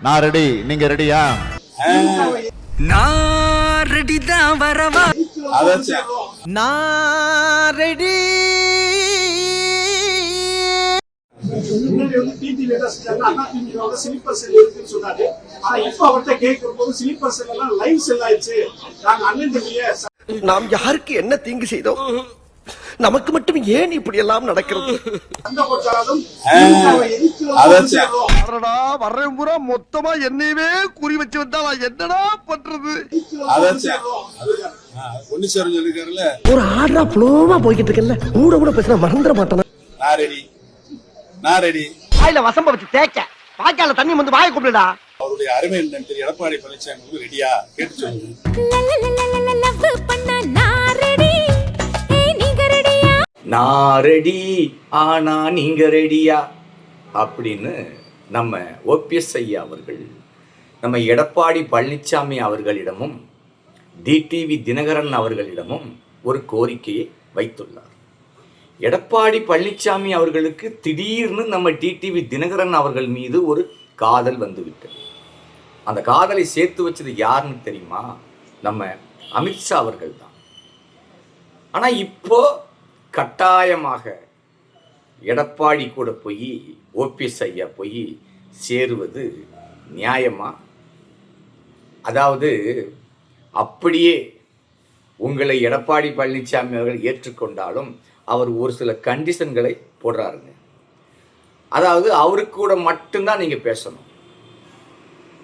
நான் ரெடி நீங்க ரெடியா நான் ரெடி தான் வரவா? நான் ரெடி முன்னாடி வந்து டிடிவி என்ன செஞ்சாங்க அண்ணா டிவில வந்து ஸ்லீப்பர் செல் இருக்குன்னு சொன்னாரு ஆனா இப்ப அவர்கிட்ட கேட்கும் போது ஸ்லீப்பர் செல் எல்லாம் லைவ் செல் ஆயிடுச்சு நாங்க அண்ணன் தம்பிய நாம் யாருக்கு என்ன தீங்கு செய்தோம்? நமக்கு மட்டும் ஏன் இப்படி எல்லாம் நடக்கிறது? எதிர்த்து. அடடா வர்றேன் பூரா மொத்தமா என்னையவே குறி வச்சு வந்தா நான் என்னடா பண்றது? அதாச்சும் ஒன்னு சேரும் சொல்லிருக்காருல்ல. ஒரு ஆர்டரா புலோமா போய்கிட்டு இருக்கல கூட கூட பேசினா மறந்துட மாட்டேன். நான் ரெடி நான் ரெடி வாயில வசம்ப வச்சு தேய்க்க. வாய்க்கால தண்ணி வந்து வாயை கூப்பிடுடா அவருடைய அருமை என்னன்னு திரு எடப்பாடி பழனிசாமி ரெடியா கேட்டு சொல்லுங்க. நான் ரெடி ஆனா நீங்க ரெடியா அப்படின்னு நம்ம ஓபிஎஸ் ஐயா அவர்கள் நம்ம எடப்பாடி பழனிசாமி அவர்களிடமும் டிடிவி தினகரன் அவர்களிடமும் ஒரு கோரிக்கையை வைத்துள்ளார். எடப்பாடி பழனிசாமி அவர்களுக்கு திடீர்னு நம்ம டிடிவி தினகரன் அவர்கள் மீது ஒரு காதல் வந்துவிட்டது. அந்த காதலை சேர்த்து வச்சது யாருன்னு தெரியுமா? நம்ம அமித்ஷா அவர்கள் தான். ஆனால் இப்போ கட்டாயமாக எடப்பாடி கூட போய் ஓபிஎஸ் ஐயா போய் சேருவது நியாயமா? அதாவது அப்படியே உங்களை எடப்பாடி பழனிசாமி அவர்கள் ஏற்றுக்கொண்டாலும் அவர் ஒரு சில கண்டிஷன்களை போடுறாருங்க. அதாவது அவருக்கு கூட மட்டும்தான் நீங்கள் பேசணும்.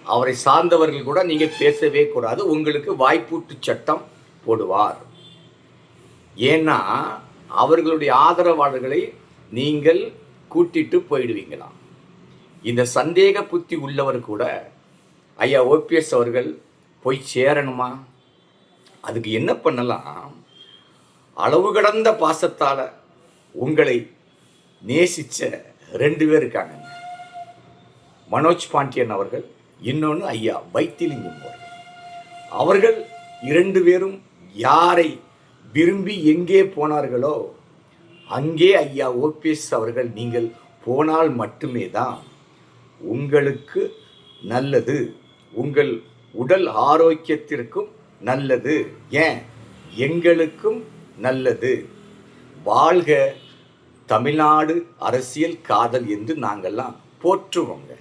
அவரை சார்ந்தவர்கள் கூட நீங்கள் பேசவே கூடாது. உங்களுக்கு வாய்ப்பூட்டு சட்டம் போடுவார். ஏன்னா அவர்களுடைய ஆதரவாளர்களை நீங்கள் கூட்டிட்டு போயிடுவீங்களாம். இந்த சந்தேக புத்தி உள்ளவர் கூட ஐயா ஓபிஎஸ் அவர்கள் போய் சேரணுமா? அதுக்கு என்ன பண்ணலாம்? அளவு கடந்த பாசத்தால் உங்களை நேசித்த ரெண்டு பேர் இருக்காங்க மனோஜ் பாண்டியன் அவர்கள் இன்னொன்று ஐயா வைத்திலிங்கம் அவர்கள். அவர்கள் இரண்டு பேரும் யாரை விரும்பி எங்கே போனார்களோ அங்கே ஐயா ஓபிஎஸ் அவர்கள் நீங்கள் போனால் மட்டுமே தான் உங்களுக்கு நல்லது. உங்கள் உடல் ஆரோக்கியத்திற்கும் நல்லது. ஏன்? எங்களுக்கும் நல்லது. வாழ்க தமிழ்நாடு அரசியல் காதல் என்று நாங்கள்லாம் போற்றுவோங்க.